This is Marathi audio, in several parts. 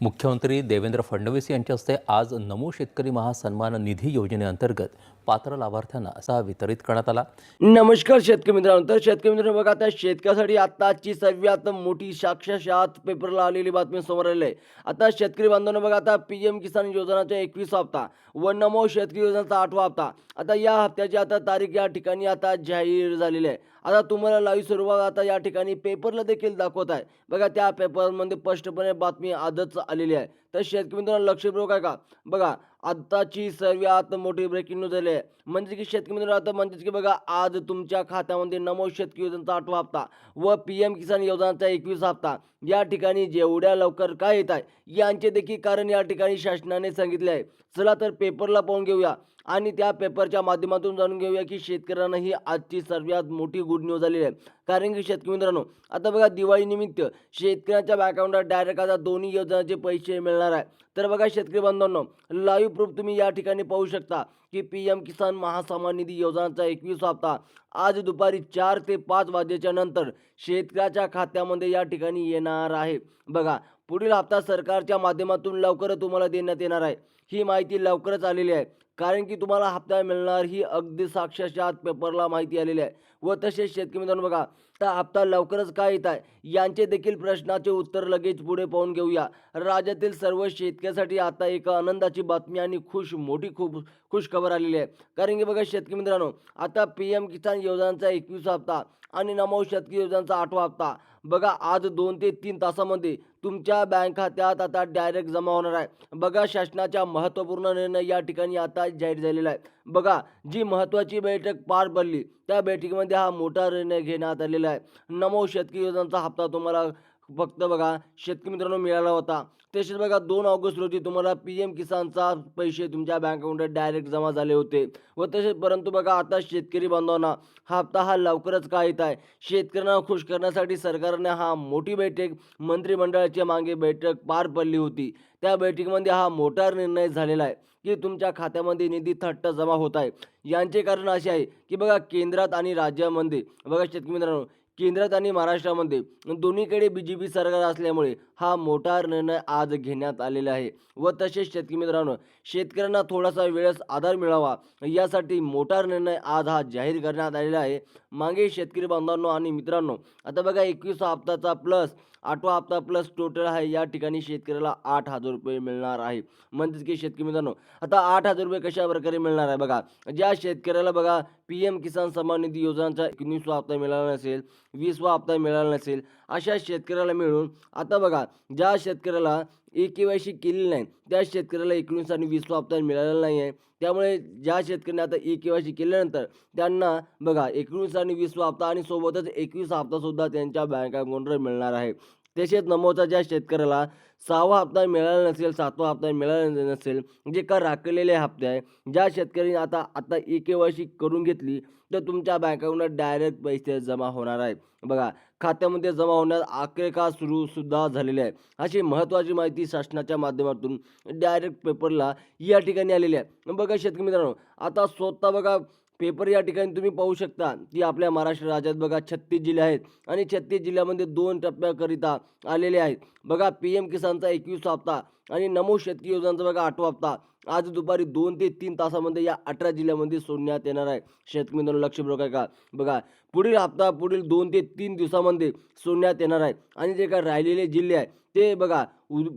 मुख्यमंत्री देवेंद्र फडणवीस यांच्या हस्ते आज नमो शेतकरी महासन्मान निधी योजनेअंतर्गत पात्र लाभार्थ्यांना असा वितरित करण्यात आला. नमस्कार शेतकरी मित्रांनो तर शेतकरी मित्रांनो बघा आता शेतकऱ्यासाठी आताची सर्वात मोठी साक्षात पेपरला आलेली बातमी समोर आलेली आहे. आता शेतकरी बांधवांनो बघा आता पी एम किसान योजनाचा एकवीस हप्ता व नमो शेतकरी योजनाचा आठवा हप्ता. आता या हप्त्याची आता तारीख या ठिकाणी आता जाहीर झालेली आहे. आता तुम्हाला लाईव्ह स्वरूपात आता या ठिकाणी पेपरला देखील दाखवत आहे. बघा त्या पेपरमध्ये स्पष्टपणे बातमी आजच आलेली आहे. तर शेतकरी मित्रांनो लक्षपूर्वक आहे का बघा आताची सर्वात मोठी ब्रेकिंग न्यूज झाली आहे. म्हणजे की शेतकरी मित्र आता म्हणजेच की बघा आज तुमच्या खात्यामध्ये नमो शेतकरी योजनेचा आठवा हप्ता व पी एम किसान योजनाचा एकवीस हप्ता. या ठिकाणी जेवढ्या लवकर काय येत आहे यांचे देखील कारण या ठिकाणी शासनाने सांगितले आहे. चला तर पेपरला पाहून घेऊया. आणि त्या पेपरच्या माध्यमातून जाणून घेऊया की शेतकऱ्यांना ही आजची सर्वात मोठी गुड न्यूज आलेली आहे. कारण की शेतकरी मित्रांनो आता बघा दिवाळीनिमित्त शेतकऱ्यांच्या बँक डायरेक्ट आता दोन्ही योजनांचे पैसे मिळणार आहे. तर बघा शेतकरी बांधवांनो लाईव्ह प्रूफ तुम्ही या ठिकाणी पाहू शकता की पी एम किसान महासन्मान निधी योजनाचा एकवीस हप्ता आज दुपारी चार ते पाच वाजेच्या नंतर शेतकऱ्याच्या खात्यामध्ये या ठिकाणी येणार आहे. बघा पुढील हप्ता सरकारच्या माध्यमातून लवकरच तुम्हाला देण्यात येणार आहे. ही माहिती लवकरच आलेली आहे. कारण की तुम्हाला हप्ता मिळणार ही अगदी साक्षात पेपरला माहिती आलेली आहे. व तसेच शेतकरी मित्रांनो बघा तर हप्ता लवकरच काय येत आहे? यांचे देखील प्रश्नाचे उत्तर लगेच पुढे पाहून घेऊया. राज्यातील सर्व शेतकऱ्यासाठी आता एक आनंदाची बातमी आणि खुश मोठी खूप खुश खबर आलेली आहे. कारण की बघा शेतकरी मित्रांनो आता पी एम किसान योजनांचा एकवीस हप्ता आणि नमो शेतकरी योजनांचा आठवा हप्ता. बघा आज दोन ते तीन तासामध्ये तुमच्या बँक खात्यात आता डायरेक्ट जमा होणार आहे. बघा शासनाचा महत्त्वपूर्ण निर्णय या ठिकाणी आता जाहीर झालेला आहे. बघा जी महत्त्वाची बैठक पार पडली त्या बैठकीमध्ये हा मोठा निर्णय घेण्यात आलेला आहे. नमो शेतकी योजनांचा हप्ता तुम्हाला फक्त बघा शेतकरी मित्रांनो मिळाला होता. तसेच बघा दोन ऑगस्ट रोजी तुम्हाला पी एम किसानचा पैसे तुमच्या बँक अकाउंटात डायरेक्ट जमा झाले होते. व तसेच परंतु बघा आता शेतकरी बांधवांना हा हप्ता हा लवकरच का येत आहे? शेतकऱ्यांना खुश करण्यासाठी सरकारने हा मोठी बैठक मंत्रिमंडळाच्या मागे बैठक पार पडली होती. त्या बैठकीमध्ये हा मोठा निर्णय झालेला आहे की तुमच्या खात्यामध्ये निधी थट्ट जमा होत आहे. यांचे कारण असे आहे की बघा केंद्रात आणि राज्यामध्ये बघा शेतकरी मित्रांनो केंद्रात आणि महाराष्ट्रामध्ये. दोन्हीकडे बी जे पी सरकार असल्यामुळे हा मोठा निर्णय आज घेण्यात आलेला आहे. व तसेच शेतकरी मित्रांनो शेतकऱ्यांना थोडासा वेळेस आधार मिळावा यासाठी मोठा निर्णय आज हा जाहीर करण्यात आलेला आहे. मागे शेतकरी बांधवांनो आणि मित्रांनो आता बघा एकवीस हप्ताचा प्लस आठवा हप्ता प्लस टोटल आहे. या ठिकाणी शेतकऱ्याला आठ हजार रुपये मिळणार आहे. म्हणजेच की शेतकरी मित्रांनो आता आठ हजार रुपये कशा प्रकारे मिळणार आहे? बघा ज्या शेतकऱ्याला बघा पी एम किसान सन्मान निधी योजनांचा एकोणीसवा हप्ता मिळाला नसेल वीसवा हप्ता मिळाला नसेल अशा शेतकऱ्याला मिळून आता बघा ज्या शेतकऱ्याला ए के वाय सी केलेली नाही. त्या शेतकऱ्याला एकोणीस आणि वीसवा हप्ता मिळालेला नाही आहे त्यामुळे ज्या शेतकऱ्यांनी आता ए के वाय सी केल्यानंतर त्यांना बघा एकोणीस आणि वीस हप्ता आणि सोबतच एकवीस हप्तासुद्धा त्यांच्या बँक अकाउंटवर मिळणार आहे. तसेच नमोचा ज्या शेतकऱ्याला सहावा हप्ता मिळाला नसेल सातवा हप्ता मिळाला नसेल जे का राखलेले हप्ते आहे ज्या शेतकऱ्यांनी आता आता ए के वाय सी करून घेतली तर तुमच्या बँक डायरेक्ट पैसे जमा होणार आहे बघा खात्यामध्ये जमा होण्यास आक्रेका सुरूसुद्धा झालेली झालेले आहे अशी महत्त्वाची माहिती शासनाच्या माध्यमातून डायरेक्ट पेपरला या ठिकाणी आलेली आहे. बघा शेतकरी मित्रांनो आता स्वतः बघा पेपर या ठिकाणी तुम्ही पाहू शकता की आपल्या महाराष्ट्र राज्यात बघा छत्तीस जिल्हे आहेत आणि छत्तीस जिल्ह्यामध्ये दोन टप्प्याकरिता आलेले आहेत. बघा पी एम किसानचा एकवीस हप्ता आणि नमो शेतकी योजनांचा बघा आठवा हप्ता. आज दुपारी दोन ते तीन तासामध्ये या अठरा जिल्ह्यामध्ये सोडण्यात येणार आहे. शेतकरी मित्रांनो लक्षपूर्वक आहे का बघा पुढील हप्ता पुढील दोन ते तीन दिवसामध्ये सोडण्यात येणार आहे. आणि जे काय राहिलेले जिल्हे आहे ते बघा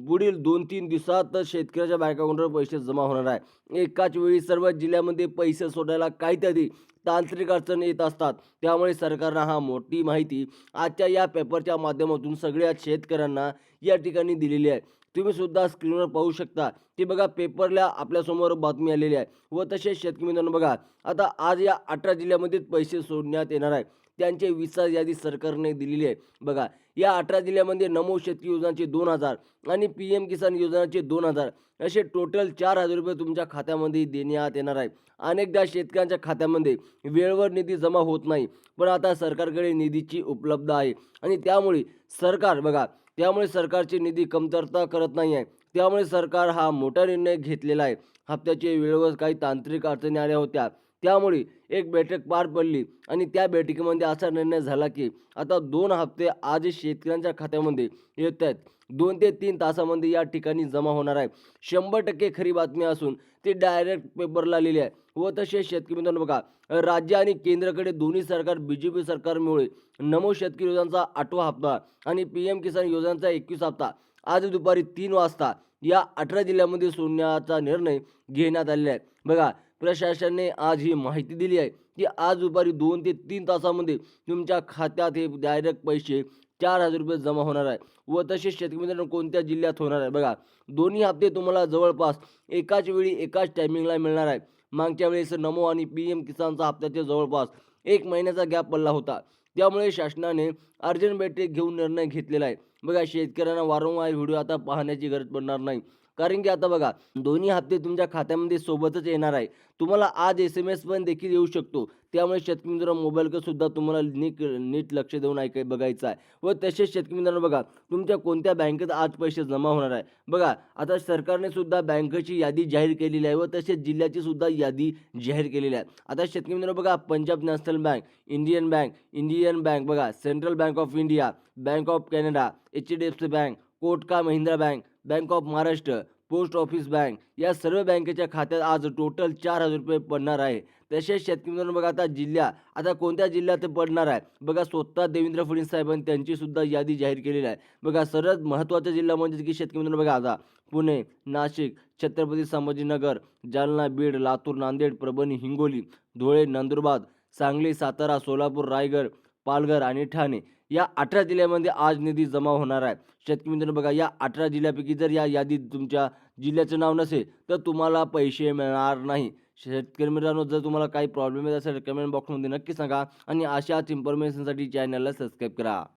पुढील दोन तीन दिवसात शेतकऱ्याच्या बँक अकाउंटवर पैसे जमा होणार आहे. एकाच वेळी सर्व जिल्ह्यामध्ये पैसे सोडायला काहीतरी तांत्रिक अडचण येत असतात. त्यामुळे सरकारनं हा मोठी माहिती आजच्या या पेपरच्या माध्यमातून सगळ्या शेतकऱ्यांना या ठिकाणी दिलेली आहे. तुम्ही सुद्धा स्क्रीनवर पाहू शकता. ती बघा पेपरला आपल्यासमोर बातमी आलेली आहे. व तसेच शेतकरी मित्रांनो बघा आता आज या अठरा जिल्ह्यामध्येच पैसे सोडण्यात येणार आहे. त्यांचे विसा यादी सरकारने दिलेली आहे. बघा या अठरा जिल्ह्यामध्ये नमो शेतकरी योजनाचे दोन हजार आणि पी एम किसान योजनाचे दोन हजार असे टोटल चार हजार रुपये तुमच्या खात्यामध्ये देण्यात येणार आहे. अनेकदा शेतकऱ्यांच्या खात्यामध्ये वेळेवर निधी जमा होत नाही. पण आता सरकारकडे निधीची उपलब्ध आहे. आणि त्यामुळे सरकार बघा त्यामुळे सरकारची निधी कमतरता करत नाही आहे त्यामुळे सरकार हा मोठा निर्णय घेतलेला आहे. हप्त्याचे वेळेवर काही तांत्रिक अडचणी आल्या होत्या. त्यामुळे एक बैठक पार पडली आणि त्या बैठकीमध्ये असा निर्णय झाला की आता दोन हप्ते आज शेतकऱ्यांच्या खात्यामध्ये येत आहेत. दोन ते तीन तासामध्ये या ठिकाणी जमा होणार आहे. शंभर टक्के खरी बातमी असून ती डायरेक्ट पेपरला आलेली आहे. व तसेच शेतकरी मित्रांनो बघा राज्य आणि केंद्राकडे दोन्ही सरकार बी जे पी सरकारमुळे नमो शेतकरी योजनांचा आठवा हप्ता आणि पी एम किसान योजनांचा एकवीस हप्ता आज दुपारी तीन वाजता या अठरा जिल्ह्यामध्ये सोडण्याचा निर्णय घेण्यात आलेला आहे. बघा प्रशासनाने आज ही माहिती दिली आहे की आज दुपारी दोन ते तीन तासामध्ये तुमच्या खात्यात हे डायरेक्ट पैसे चार हजार रुपये जमा होणार आहे. व तसेच शेतकरी मित्रांनो कोणत्या जिल्ह्यात होणार आहे? बघा दोन्ही हप्ते तुम्हाला जवळपास एकाच वेळी एकाच टायमिंगला मिळणार आहे. मागच्या वेळेस नमो आणि पी एम किसानचा हप्त्याचे जवळपास एक महिन्याचा गॅप पडला होता. त्यामुळे शासनाने अर्जंट बैठक घेऊन निर्णय घेतलेला आहे. बघा शेतकऱ्यांना वारंवार व्हिडिओ आता पाहण्याची गरज पडणार नाही. कारण की आता बघा दोन्ही हप्ते तुमच्या खात्यामध्ये सोबतच येणार आहे. तुम्हाला आज एस एम एस पण देखील येऊ शकतो. त्यामुळे शेतकरी मित्रांनो मोबाईलकडे सुद्धा तुम्हाला नीट नीट लक्ष देऊन ऐकाय बघायचं आहे. व तसेच शेतकरी मित्रांनो बघा तुमच्या कोणत्या बँकेत आज पैसे जमा होणार आहे? बघा आता सरकारने सुद्धा बँकेची यादी जाहीर केलेली आहे व तसेच जिल्ह्याची सुद्धा यादी जाहीर केलेली आहे. आता शेतकरी मित्रांनो बघा Punjab national bank Indian bank Indian bank बघा central bank of India bank of Canada H D F C bank कोटका Mahindra bank bank of Maharashtra post office bank या सर्व बँकेच्या खात्यात आज टोटल चार हजार रुपये पडणार आहे. तसेच शेतकरी मित्रांनो बघा आता जिल्हा आता कोणत्या जिल्ह्यात ते पडणार आहे? बघा स्वतः देवेंद्र फडणवीस साहेबांनी त्यांची सुद्धा यादी जाहीर केलेली आहे. बघा सर्वात महत्त्वाचा जिल्हा म्हणजे की शेतकरी मित्रांनो बघा आता पुणे नाशिक छत्रपती संभाजीनगर जालना बीड लातूर नांदेड परभणी हिंगोली धुळे नंदुरबार सांगली सातारा सोलापूर रायगड पालघर आणि ठाणे. या अठरा जिल्ह्यामध्ये आज निधी जमा होणार आहे. शेतकरी मित्रांनो बघा या अठरा जिल्ह्यापैकी जर या यादीत तुमच्या जिल्ह्याचं नाव नसेल तर तुम्हाला पैसे मिळणार नाही. शेतकरी मित्रांनो जर तुम्हाला काही प्रॉब्लेम येत असेल कमेंट बॉक्समध्ये नक्की सांगा आणि अशाच इन्फॉर्मेशनसाठी चॅनलला सबस्क्राईब करा.